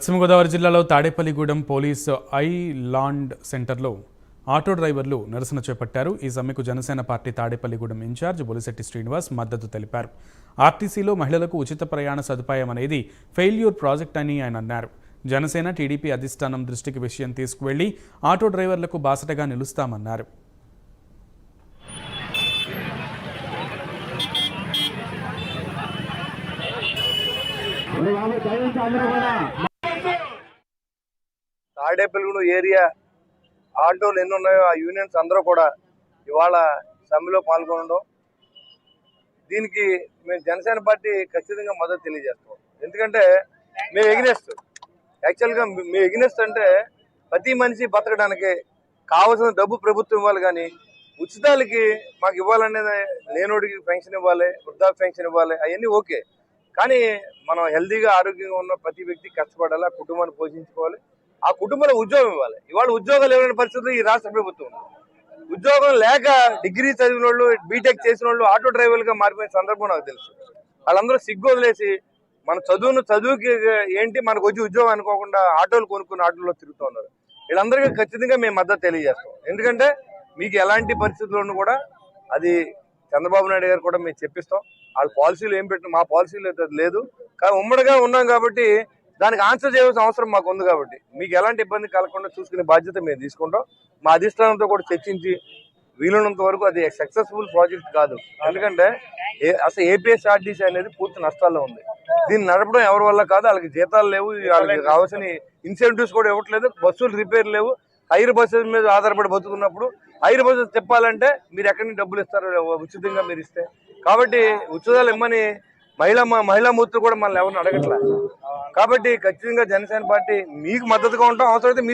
పశ్చిమ గోదావరి జిల్లాలో Tadepalligudem police island సెంటర్లో ఆటో డ్రైవర్లు నిరసన చేపట్టారు. ఈ సమ్మెకు జనసేన పార్టీ తాడేపల్లిగూడెం ఇన్ఛార్జ్ బొలిశెట్టి శ్రీనివాస్ మద్దతు తెలిపారు. ఆర్టీసీలో మహిళలకు ఉచిత ప్రయాణ సదుపాయం అనేది ఫెయిల్యూర్ ప్రాజెక్ట్ అని ఆయన అన్నారు. జనసేన టీడీపీ అధిష్టానం దృష్టికి విషయం తీసుకువెళ్ళి ఆటో డ్రైవర్లకు బాసటగా నిలుస్తామన్నారు. తాడేపల్లిగూడెం ఏరియా ఆటోలు ఎన్ని ఉన్నాయో ఆ యూనియన్స్ అందరూ కూడా ఇవాళ సమ్మెలో పాల్గొనడం. దీనికి మేము జనసేన పార్టీ ఖచ్చితంగా మద్దతు తెలియజేస్తాం. ఎందుకంటే మేము ఎగ్నెస్ట్ యాక్చువల్గా మేము ఎగ్నెస్ట్ అంటే ప్రతి మనిషి బతకడానికి కావలసిన డబ్బు ప్రభుత్వం ఇవ్వాలి కానీ ఉచితాలకి మాకు ఇవ్వాలనేది లేనోడికి పెన్షన్ ఇవ్వాలి వృద్ధాప్య పెన్షన్ ఇవ్వాలి అవన్నీ ఓకే. కానీ మనం హెల్తీగా ఆరోగ్యంగా ఉన్న ప్రతి వ్యక్తి కష్టపడాలి కుటుంబాన్ని పోషించుకోవాలి. ఆ కుటుంబంలో ఉద్యోగం ఇవ్వాలి. ఇవాళ ఉద్యోగాలు ఇవ్వని పరిస్థితులు ఈ రాష్ట్ర ప్రభుత్వం ఉంది. ఉద్యోగం లేక డిగ్రీ చదివిన వాళ్ళు బీటెక్ చేసిన వాళ్ళు ఆటో డ్రైవర్లుగా మారిపోయిన సందర్భం నాకు తెలుసు. వాళ్ళందరూ సిగ్గు వదిలేసి మన చదువును చదువుకి ఏంటి మనకు వచ్చి ఉద్యోగం అనుకోకుండా ఆటోలు కొనుక్కుని ఆటోలో తిరుగుతూ ఉన్నారు. వీళ్ళందరికీ ఖచ్చితంగా మేము మద్దతు తెలియజేస్తాం. ఎందుకంటే మీకు ఎలాంటి పరిస్థితుల్లోనూ కూడా అది చంద్రబాబు నాయుడు గారు కూడా మేము చెప్పిస్తాం. వాళ్ళ పాలసీలు ఏం పెట్టిన మా పాలసీలు అయితే లేదు. కానీ ఉమ్మడిగా ఉన్నాం కాబట్టి దానికి ఆన్సర్ చేయాల్సిన అవసరం మాకు ఉంది కాబట్టి. మీకు ఎలాంటి ఇబ్బంది కలగకుండా చూసుకునే బాధ్యత మేము తీసుకుంటాం. మా అధిష్టానంతో కూడా చర్చించి వీలున్నంత వరకు అది సక్సెస్ఫుల్ ప్రాజెక్ట్ కాదు. ఎందుకంటే ఏ- అసలు ఏపీఎస్ఆర్టీసీ అనేది పూర్తి నష్టాల్లో ఉంది. దీన్ని నడపడం ఎవరి వల్ల కాదు వాళ్ళకి జీతాలు లేవు వాళ్ళకి కావాల్సిన ఇన్సెంటివ్స్ కూడా ఇవ్వట్లేదు బస్సులు రిపేర్ లేవు. హైర్ బస్సెస్ మీద ఆధారపడి బతుకున్నప్పుడు హైర్ బస్సెస్ తిప్పాలంటే మీరు ఎక్కడి నుంచి డబ్బులు ఇస్తారు ఉచితంగా మీరు ఇస్తే. కాబట్టి ఉచితాలు ఇమ్మని మహిళా మహిళా మూర్తులు కూడా మనల్ని ఎవరిని అడగట్లేదు కాబట్టి ఖచ్చితంగా జనసేన పార్టీ మీకు మద్దతుగా ఉంటాం అవసరమైతే మీతో